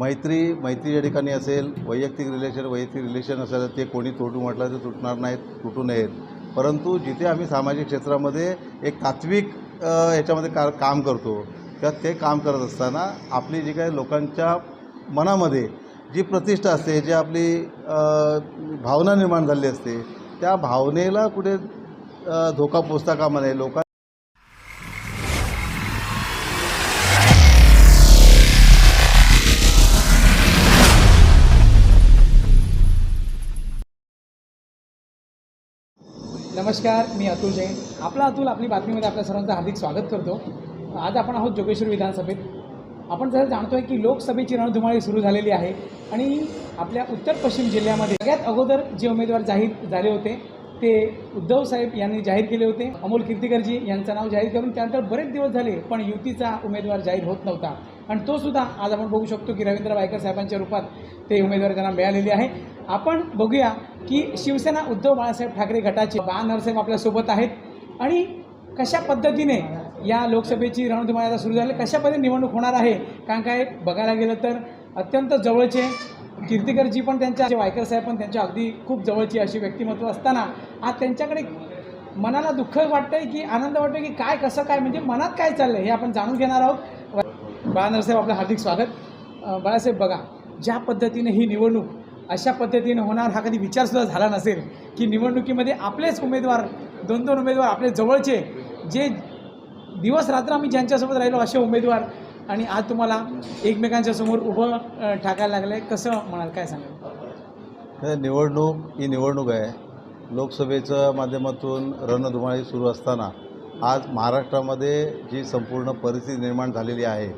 मैत्री मैत्री या ठिकाणी असेल वैयक्तिक रिलेशन वैयक्तिक रिलेशन असेल तर ते कोणी तोडू म्हटलं तर तुटणार नाहीत तुटू नयेत. परंतु जिथे आम्ही सामाजिक क्षेत्रामध्ये एक तात्विक याच्यामध्ये ह्याच्यामध्ये का काम करतो किंवा ते काम करत असताना आपली जी काही लोकांच्या मनामध्ये जी प्रतिष्ठा असते जी आपली भावना निर्माण झालेली असते त्या भावनेला कुठे धोका पोचता कामा नये. लोकां नमस्कार मी अतुल जैन. आपला अतुल आपली बातमीमध्ये आपल्या सर्वांचं हार्दिक स्वागत करतो. आज आपण आहोत जोगेश्वर विधानसभेत. आपण जरा जाणतो आहे की लोकसभेची रणधुमाळी सुरू झालेली आहे आणि आपल्या उत्तर पश्चिम जिल्ह्यामध्ये सगळ्यात अगोदर जे उमेदवार जाहीर झाले होते ते उद्धव साहेब यांनी जाहीर केले होते. अमोल कीर्तिकरजी यांचं नाव जाहीर करून त्यानंतर बरेच दिवस झाले पण युतीचा उमेदवार जाहीर होत नव्हता. आणि तो सुद्धा आज आपण बघू शकतो की रवींद्र वायकर साहेबांच्या रूपात ते उमेदवार त्यांना मिळालेले आहे. आपण बघूया की शिवसेना उद्धव बाळासाहेब ठाकरे गटाचे बा नरसाहेब आपल्यासोबत आहेत. आणि कशा पद्धतीने या लोकसभेची रणधुमाळी आता सुरू झाली? कशा पद्धतीने निवडणूक होणार आहे? कारण काय बघायला गेलं तर अत्यंत जवळचे कीर्तिकरजी पण त्यांच्या वायकर साहेब पण त्यांच्या अगदी खूप जवळची अशी व्यक्तिमत्व असताना आज त्यांच्याकडे मनाला दुःख वाटतंय की आनंद वाटतोय की काय कसं काय म्हणजे मनात काय चाललंय हे आपण जाणून घेणार आहोत. बाळा नरसाहेब आपलं हार्दिक स्वागत. बाळासाहेब बघा ज्या पद्धतीने ही निवडणूक अशा पद्धतीने होणार हा कधी विचारसुद्धा झाला नसेल की निवडणुकीमध्ये आपलेच उमेदवार दोन दोन उमेदवार आपले जवळचे जे दिवस रात्र आम्ही ज्यांच्यासोबत राहिलो असे उमेदवार आणि आज तुम्हाला एकमेकांच्या समोर उभं टाकायला ठाकायला लागलं आहे कसं म्हणाल काय सांगाल? निवडणूक ही निवडणूक आहे. लोकसभेच्या माध्यमातून रणधुमाळी सुरू असताना आज महाराष्ट्रामध्ये जी संपूर्ण परिस्थिती निर्माण झालेली आहे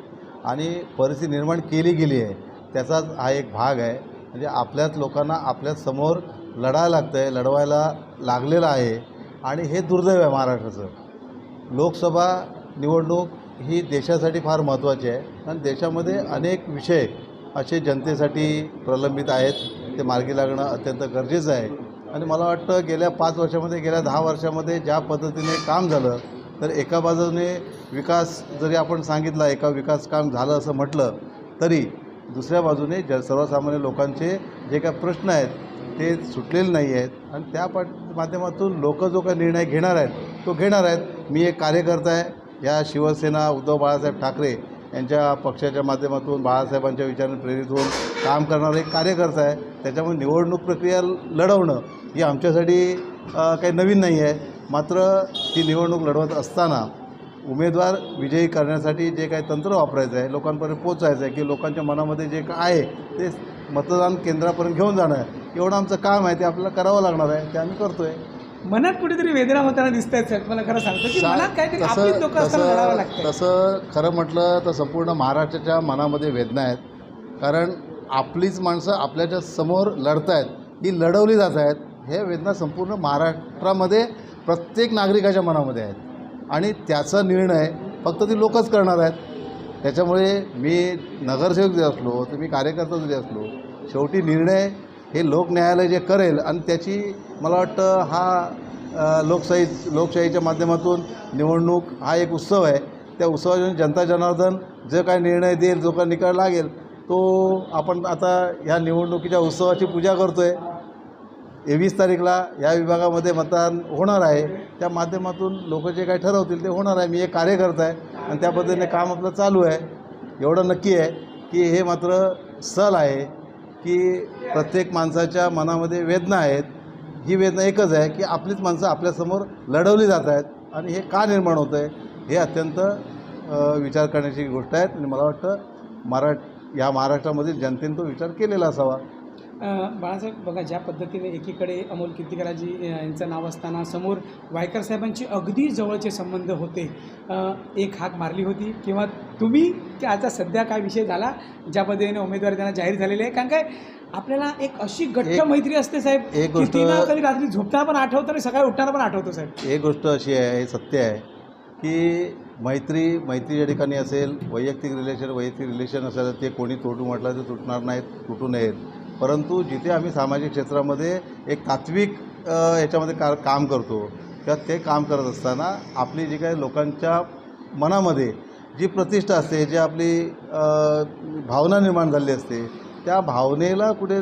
आणि परिस्थिती निर्माण केली गेली आहे. त्याचाच हा एक भाग आहे. म्हणजे आपल्याच लोकांना आपल्याच समोर लढायला लागतं आहे लढवायला लागलेलं आहे. आणि हे दुर्दैव आहे महाराष्ट्राचं. लोकसभा निवडणूक ही देशासाठी फार महत्त्वाची आहे. कारण देशामध्ये अनेक विषय असे जनतेसाठी प्रलंबित आहेत. ते मार्गी लागणं अत्यंत गरजेचं आहे. आणि मला वाटतं गेल्या पाच वर्षामध्ये गेल्या दहा वर्षामध्ये ज्या पद्धतीने काम झालं तर एका बाजूने विकास जरी आपण सांगितला एका विकास काम झालं असं म्हटलं तरी दुसऱ्या बाजूने ज सर्वसामान्य लोकांचे जे काही प्रश्न आहेत ते सुटलेले नाही आहेत. आणि त्या पाठ माध्यमातून लोक जो काही निर्णय घेणार आहेत तो घेणार आहेत. मी एक कार्यकर्ता आहे या शिवसेना उद्धव बाळासाहेब ठाकरे यांच्या पक्षाच्या माध्यमातून बाळासाहेबांच्या विचाराने प्रेरित होऊन काम करणारा एक कार्यकर्ता आहे. त्याच्यामुळे निवडणूक प्रक्रिया लढवणं ही आमच्यासाठी काही नवीन नाही आहे. मात्र ती निवडणूक लढवत असताना उमेदवार विजयी करण्यासाठी जे काही तंत्र वापरायचं आहे लोकांपर्यंत पोचायचं आहे की लोकांच्या मनामध्ये जे काय आहे ते मतदान केंद्रापर्यंत घेऊन जाणं एवढं आमचं काम आहे ते आपल्याला करावं लागणार आहे ते आम्ही करतो आहे मनात कुठेतरी वेदना होताना दिसत आहेत मला खरं सांगतो की मनात काहीतरी आपलीच तसं लोक असताना लढावं लागतं तसं खरं म्हटलं तर संपूर्ण महाराष्ट्राच्या मनामध्ये वेदना आहेत. कारण आपलीच माणसं आपल्याच्या समोर लढत आहेत ही लढवली जात आहेत. हे वेदना संपूर्ण महाराष्ट्रामध्ये प्रत्येक नागरिकाच्या मनामध्ये आहेत. आणि त्याचा निर्णय फक्त ती लोकच करणार आहेत. त्याच्यामुळे मी नगरसेवक जरी असलो तर मी कार्यकर्ता जरी असलो शेवटी निर्णय हे लोकन्यायालय जे करेल आणि त्याची मला वाटतं हा लोकशाही लोकशाहीच्या माध्यमातून निवडणूक हा एक उत्सव आहे. त्या उत्सवाच्या जनता जनार्दन जो काय निर्णय देईल जो काय निकाल लागेल तो आपण आता ह्या निवडणुकीच्या उत्सवाची पूजा करतो आहे तेवीस तारीखला या विभागामध्ये मतदान होणार आहे. त्या माध्यमातून लोक जे काही ठरवतील ते होणार आहे. मी एक कार्यकर्ता आहे आणि त्या पद्धतीने काम आपलं चालू आहे. एवढं नक्की आहे की हे मात्र सल आहे की प्रत्येक माणसाच्या मनामध्ये वेदना आहेत. ही वेदना एकच आहे की आपलीच माणसं आपल्यासमोर लढवली जात आहेत आणि हे का निर्माण होतं आहे हे अत्यंत विचार करण्याची गोष्ट आहे. आणि मला वाटतं महारा या महाराष्ट्रामधील जनतेने तो विचार केलेला असावा. बाळासाहेब बघा ज्या पद्धतीने एकीकडे अमोल कीर्तिकराजी यांचं नाव असताना समोर वायकर साहेबांची अगदी जवळचे संबंध होते. एक हाक मारली होती. किंवा तुम्ही की आता सध्या काय विषय झाला ज्या पद्धतीने उमेदवारी त्यांना जाहीर झालेले आहे. कारण काय आपल्याला एक अशी घट्ट मैत्री असते साहेब एक गोष्ट- कधी रात्री झोपताना पण आठवतं आणि सकाळी उठताना पण आठवतो साहेब. एक गोष्ट अशी आहे हे सत्य आहे की मैत्री मैत्री या ठिकाणी असेल वैयक्तिक रिलेशन वैयक्तिक रिलेशन असेल तर ते कोणी तोडू म्हटलं तर तुटणार नाहीत तुटू नयेत. परंतु जिथे आम्ही सामाजिक क्षेत्रामध्ये एक तात्विक याच्यामध्ये का काम करतो किंवा ते काम करत असताना आपली जी काही लोकांच्या मनामध्ये जी प्रतिष्ठा असते जी आपली भावना निर्माण झालेली असते त्या भावनेला कुठे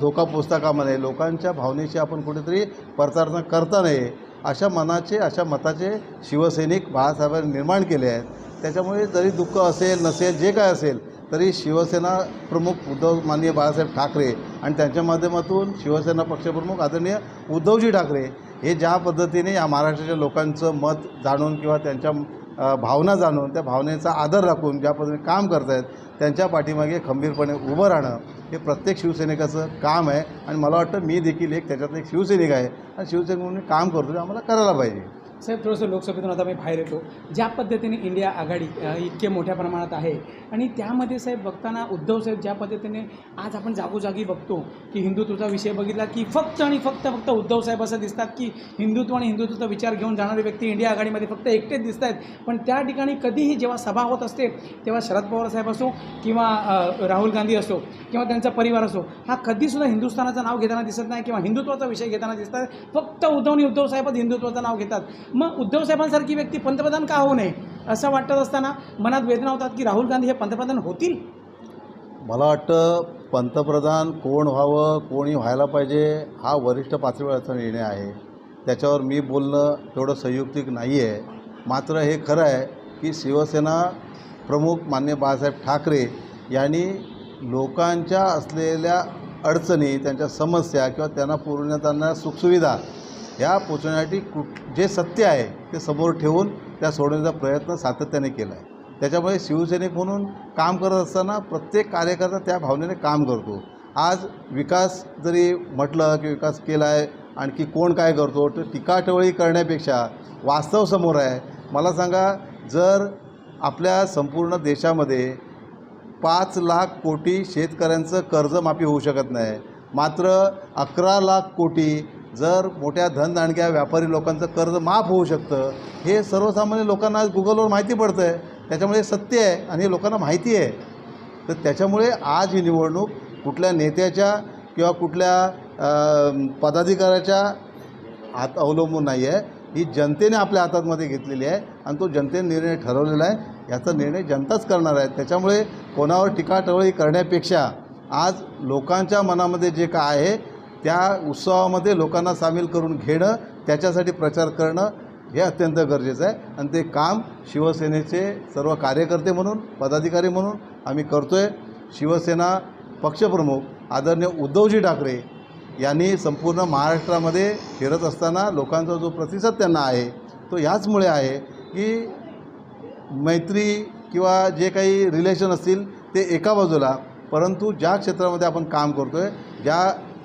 धोका पोचता कामा नये. लोकांच्या भावनेशी आपण कुठेतरी पडताळणा करता नये अशा मनाचे अशा मताचे शिवसैनिक बाळासाहेबांनी निर्माण केले आहेत. त्याच्यामुळे जरी दुःख असेल नसेल जे काय असेल तरी शिवसेना प्रमुख उद्धव माननीय बाळासाहेब ठाकरे आणि त्यांच्या माध्यमातून शिवसेना पक्षप्रमुख आदरणीय उद्धवजी ठाकरे हे ज्या पद्धतीने या महाराष्ट्राच्या लोकांचं मत जाणून किंवा त्यांच्या भावना जाणून त्या भावनेचा आदर राखून ज्या पद्धतीने काम करत आहेत त्यांच्या पाठीमागे खंबीरपणे उभं राहणं हे प्रत्येक शिवसैनिकाचं काम आहे. आणि मला वाटतं मी देखील एक त्याच्यातलं एक शिवसैनिक आहे. आणि शिवसैनिक म्हणून काम करतो आम्हाला करायला पाहिजे. साहेब थोडंसं लोकसभेतून आता मी बाहेर येतो. ज्या पद्धतीने इंडिया आघाडी इतके मोठ्या प्रमाणात आहे आणि त्यामध्ये साहेब बघताना उद्धव साहेब ज्या पद्धतीने आज आपण जागोजागी बघतो की हिंदुत्वाचा विषय बघितला की फक्त आणि फक्त फक्त उद्धव साहेब असं दिसतात की हिंदुत्व आणि हिंदुत्वाचा विचार घेऊन जाणारे व्यक्ती इंडिया आघाडीमध्ये फक्त एकटेच दिसत आहेत पण त्या ठिकाणी कधीही जेव्हा सभा होत असते तेव्हा शरद पवार साहेब असो किंवा राहुल गांधी असो किंवा त्यांचा परिवार असो हा कधीसुद्धा हिंदुस्थानाचं नाव घेताना दिसत नाही किंवा हिंदुत्वाचा विषय घेताना दिसतात. फक्त उद्धव आणि उद्धव साहेबच हिंदुत्वाचं नाव घेतात. मग उद्धव साहेबांसारखी व्यक्ती पंतप्रधान का होऊ नये असं वाटत असताना मनात वेदना होतात की राहुल गांधी हे पंतप्रधान होतील? मला वाटतं पंतप्रधान कोण व्हावं कोणी व्हायला पाहिजे हा वरिष्ठ पातळीवरचा निर्णय आहे. त्याच्यावर मी बोलणं तेवढं संयुक्तिक नाही आहे मात्र हे खरं आहे की शिवसेना प्रमुख मान्य बाळासाहेब ठाकरे यांनी लोकांच्या असलेल्या अडचणी त्यांच्या समस्या किंवा त्यांना पुरवण्यात आणणाऱ्या सुखसुविधा ह्या पोचवण्यासाठी कुठ जे सत्य आहे ते समोर ठेवून त्या सोडवण्याचा प्रयत्न सातत्याने केला आहे त्याच्यामुळे शिवसैनिक म्हणून काम करत असताना प्रत्येक कार्यकर्ता त्या भावनेने काम करतो. आज विकास जरी म्हटलं की विकास केला आहे आणखी कोण काय करतो तर टीकाटवळी करण्यापेक्षा वास्तव समोर आहे. मला सांगा जर आपल्या संपूर्ण देशामध्ये पाच लाख कोटी शेतकऱ्यांचं कर्जमाफी होऊ शकत नाही मात्र अकरा लाख कोटी जर मोठ्या धनदांडग्या व्यापारी लोकांचं कर्ज माफ होऊ शकतं हे सर्वसामान्य लोकांना आज गुगलवर माहिती पडतं आहे त्याच्यामुळे सत्य आहे आणि हे लोकांना माहिती आहे. तर त्याच्यामुळे आज ही निवडणूक कुठल्या नेत्याच्या किंवा कुठल्या पदाधिकाऱ्याच्या हात अवलंबून नाही आहे ही जनतेने आपल्या हातातमध्ये घेतलेली आहे आणि तो जनतेने निर्णय ठरवलेला आहे. याचा निर्णय जनताच करणार आहे. त्याच्यामुळे कोणावर टीकाटवळी करण्यापेक्षा आज लोकांच्या मनामध्ये जे काय आहे त्या उत्सवामध्ये लोकांना सामील करून घेणं त्याच्यासाठी प्रचार करणं हे अत्यंत गरजेचं आहे. आणि ते काम शिवसेनेचे सर्व कार्यकर्ते म्हणून पदाधिकारी म्हणून आम्ही करतो आहे शिवसेना पक्षप्रमुख आदरणीय उद्धवजी ठाकरे यांनी संपूर्ण महाराष्ट्रामध्ये फिरत असताना लोकांचा जो प्रतिसाद त्यांना आहे तो ह्याचमुळे आहे की मैत्री किंवा जे काही रिलेशन असतील ते एका बाजूला परंतु ज्या क्षेत्रामध्ये आपण काम करतो आहे ज्या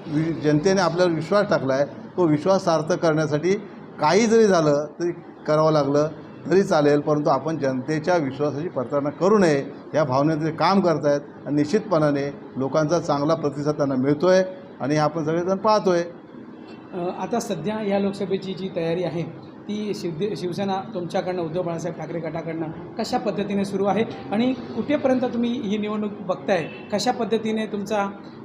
वि जनतेने आपल्यावर विश्वास टाकला आहे तो विश्वास सार्थ करण्यासाठी काही जरी झालं तरी करावं लागलं तरी चालेल परंतु आपण जनतेच्या विश्वासाची पडताळणा करू नये. या भावनेने ते काम करत आहेत आणि निश्चितपणाने लोकांचा चांगला प्रतिसाद त्यांना मिळतो आहे आणि हे आपण सगळेजण पाहतो आहे आता सध्या या लोकसभेची जी तयारी आहे ती शिवदे शिवसेना तुमच्याकडनं उद्धव बाळासाहेब ठाकरे गटाकडनं कशा पद्धतीने सुरू आहे आणि कुठेपर्यंत तुम्ही ही निवडणूक बघताय? कशा पद्धतीने तुमचा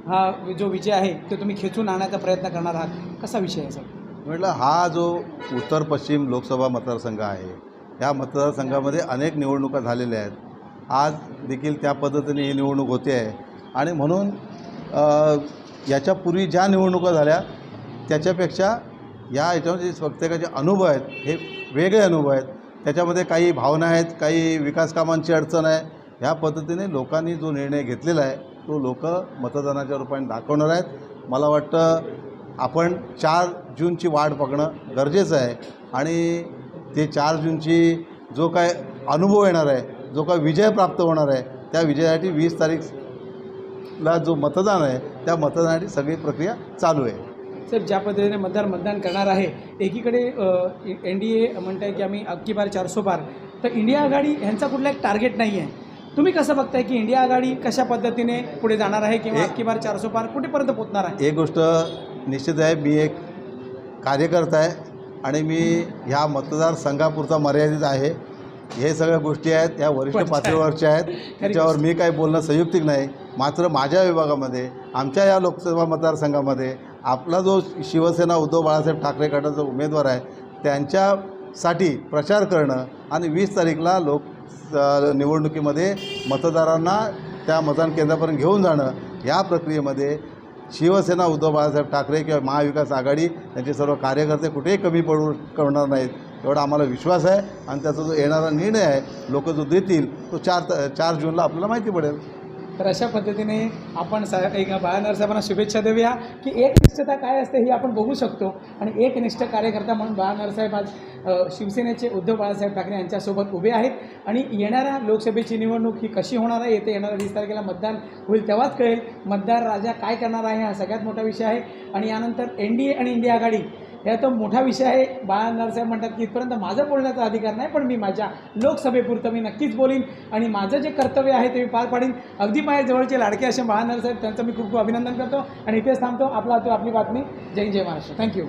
हा जो विजय आहे तो तुम्ही खेचून आणण्याचा प्रयत्न करणार आहात? कसा विषय आहे सर? म्हटलं हा जो उत्तर पश्चिम लोकसभा मतदारसंघ आहे या मतदारसंघामध्ये अनेक निवडणुका झालेल्या आहेत. आज देखील त्या पद्धतीने ही निवडणूक होते आहे. आणि म्हणून याच्यापूर्वी ज्या निवडणुका झाल्या त्याच्यापेक्षा या याच्यामध्ये जे प्रत्येकाचे अनुभव आहेत हे वेगळे अनुभव आहेत. त्याच्यामध्ये काही भावना आहेत काही विकास कामांची अडचण आहे. ह्या पद्धतीने लोकांनी जो निर्णय घेतलेला आहे तो लोक मतदानाच्या रूपाने दाखवणार आहेत. मला वाटतं आपण चार जूनची वाट बघणं गरजेचं आहे आणि ते चार जूनची जो काय अनुभव येणार आहे जो काय विजय प्राप्त होणार आहे त्या विजयासाठी वीस तारीखला जो मतदान आहे त्या मतदानासाठी सगळी प्रक्रिया चालू आहे. सर ज्या पद्धतीने मतदार मतदान करणार आहे एकीकडे एन डी ए म्हणताय की आम्ही अक्की बार चारसो बार तर इंडिया आघाडी ह्यांचा कुठला एक टार्गेट नाही आहे तुम्ही कसं बघताय की इंडिया आघाडी कशा पद्धतीने पुढे जाणार आहे किंवा अक्की बार चारसो पार कुठेपर्यंत पोहोचणार आहे? एक गोष्ट निश्चित आहे मी एक कार्यकर्ता आहे आणि मी ह्या मतदारसंघापुरता मर्यादित आहे. हे सगळ्या गोष्टी आहेत या वरिष्ठ पातळीवरच्या आहेत. त्याच्यावर मी काही बोलणं संयुक्तिक नाही. मात्र माझ्या विभागामध्ये आमच्या या लोकसभा मतदारसंघामध्ये आपला जो शिवसेना उद्धव बाळासाहेब ठाकरे गटाचा उमेदवार आहे त्यांच्यासाठी प्रचार करणं आणि वीस तारीखला लोक निवडणुकीमध्ये मतदारांना त्या मतदान केंद्रापर्यंत घेऊन जाणं या प्रक्रियेमध्ये शिवसेना उद्धव बाळासाहेब ठाकरे किंवा महाविकास आघाडी यांचे सर्व कार्यकर्ते कुठेही कमी पडू करणार नाहीत. एवढा आम्हाला विश्वास आहे आणि त्याचा जो येणारा निर्णय आहे लोक जो देतील तो चार त- चार जूनला आपल्याला माहिती पडेल. तर अशा पद्धतीने आपण सा एक बाळानर साहेबांना शुभेच्छा देऊया की एकनिष्ठता काय असते ही आपण बघू शकतो. आणि एकनिष्ठ कार्यकर्ता म्हणून बाळानर साहेब आज शिवसेनेचे उद्धव बाळासाहेब ठाकरे यांच्यासोबत उभे आहेत. आणि येणाऱ्या लोकसभेची निवडणूक ही कशी होणार आहे येते येणाऱ्या वीस तारखेला मतदान होईल तेव्हाच कळेल. मतदार राजा काय करणार आहे हा सगळ्यात मोठा विषय आहे. आणि यानंतर एन डी ए आणि इंडिया आघाडी हे तो मोठा विषय आहे. बाळा नरसाहेब म्हणतात की इथपर्यंत माझं बोलण्याचा अधिकार नाही पण मी माझ्या लोकसभेपुरतं मी नक्कीच बोलीन आणि माझं जे कर्तव्य आहे ते मी पार पाडीन. अगदी माझ्या जवळचे लाडके असे बाळा साहेब त्यांचं मी खूप खूप अभिनंदन करतो आणि इथेच थांबतो. आपला तो आपली बातमी. जय जय महाराष्ट्र. थँक्यू